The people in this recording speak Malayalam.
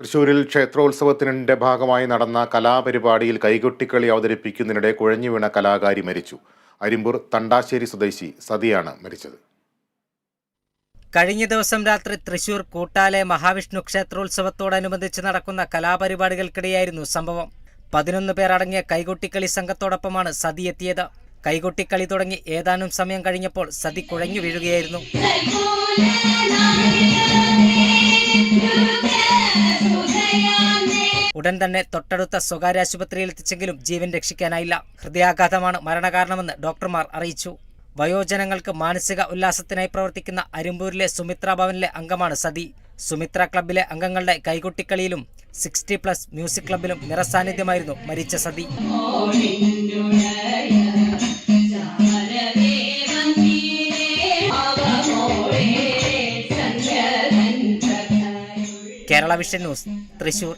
തൃശൂരിൽ ക്ഷേത്രോത്സവത്തിന്റെ ഭാഗമായി നടന്ന കലാപരിപാടിയിൽ കൈകൊട്ടിക്കളി അവതരിപ്പിക്കുന്നതിനിടെ കുഴഞ്ഞു വീണ കലാകാരി മരിച്ചു. അരിമ്പൂർ തണ്ടാശ്ശേരി സ്വദേശി സതിയാണ് മരിച്ചത്. കഴിഞ്ഞ ദിവസം രാത്രി തൃശൂർ കൂട്ടാലെ മഹാവിഷ്ണു ക്ഷേത്രോത്സവത്തോടനുബന്ധിച്ച് നടക്കുന്ന കലാപരിപാടികൾക്കിടെയായിരുന്നു സംഭവം. പതിനൊന്ന് പേർ അടങ്ങിയ കൈകൊട്ടിക്കളി സംഘത്തോടൊപ്പമാണ് സതി എത്തിയത്. കൈകൊട്ടിക്കളി തുടങ്ങി ഏതാനും സമയം കഴിഞ്ഞപ്പോൾ സതി കുഴഞ്ഞു വീഴുകയായിരുന്നു. ഉടൻ തന്നെ തൊട്ടടുത്ത സ്വകാര്യ ആശുപത്രിയിൽ എത്തിച്ചെങ്കിലും ജീവൻ രക്ഷിക്കാനായില്ല. ഹൃദയാഘാതമാണ് മരണകാരണമെന്ന് ഡോക്ടർമാർ അറിയിച്ചു. വയോജനങ്ങൾക്ക് മാനസിക ഉല്ലാസത്തിനായി പ്രവർത്തിക്കുന്ന അരിമ്പൂരിലെ സുമിത്ര ഭവനിലെ അംഗമാണ് സതി. സുമിത്ര ക്ലബിലെ അംഗങ്ങളുടെ കൈകൊട്ടിക്കളിയിലും സിക്സ്റ്റി പ്ലസ് മ്യൂസിക് ക്ലബിലും നിറസാന്നിധ്യമായിരുന്നു മരിച്ച sati. Kerala vision news Thrissur.